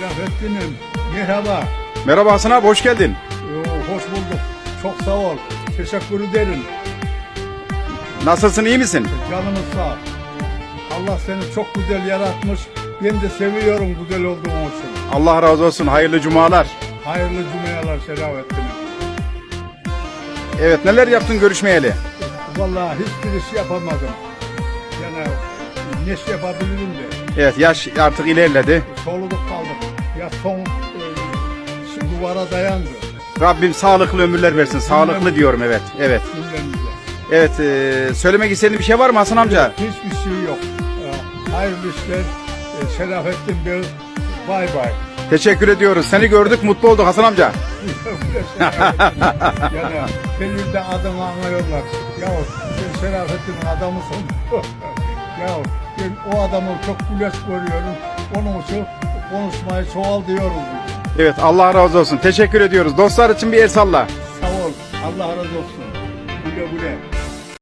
Şerafettin'im merhaba. Merhaba Hasan abi hoş geldin. Ee, hoş bulduk. Çok sağ ol. Teşekkür ederim. Nasılsın iyi misin? Canımız sağ. Allah seni çok güzel yaratmış. Ben de seviyorum güzel olduğun için. Allah razı olsun hayırlı cumalar. Hayırlı cümleler Şerafettin'im. Evet neler yaptın görüşmeyeli? Vallahi hiçbir iş yapamadım. Yani ne iş yapabilirim de. Evet yaş artık ilerledi. Soluduk. Ya son e, duvara dayandı. Rabbim sağlıklı ömürler versin. Sağlıklı diyorum evet. Evet. Cümlemize. Evet e, söylemek istediğin bir şey var mı Hasan amca? Hiçbir şey yok. Ee, Hayırlı işler. Ee, Şerafettin Bey. Bay bay. Teşekkür ediyoruz. Seni gördük mutlu olduk Hasan amca. yani belirli adamı anlıyorlar. Ya sen Şerafettin'in adamısın. ya ben o adamı çok güleç görüyorum. Onun için konuşmayı çoğal diyoruz. Evet Allah razı olsun. Teşekkür ediyoruz. Dostlar için bir el salla. Sağ ol. Allah razı olsun. Güle güle.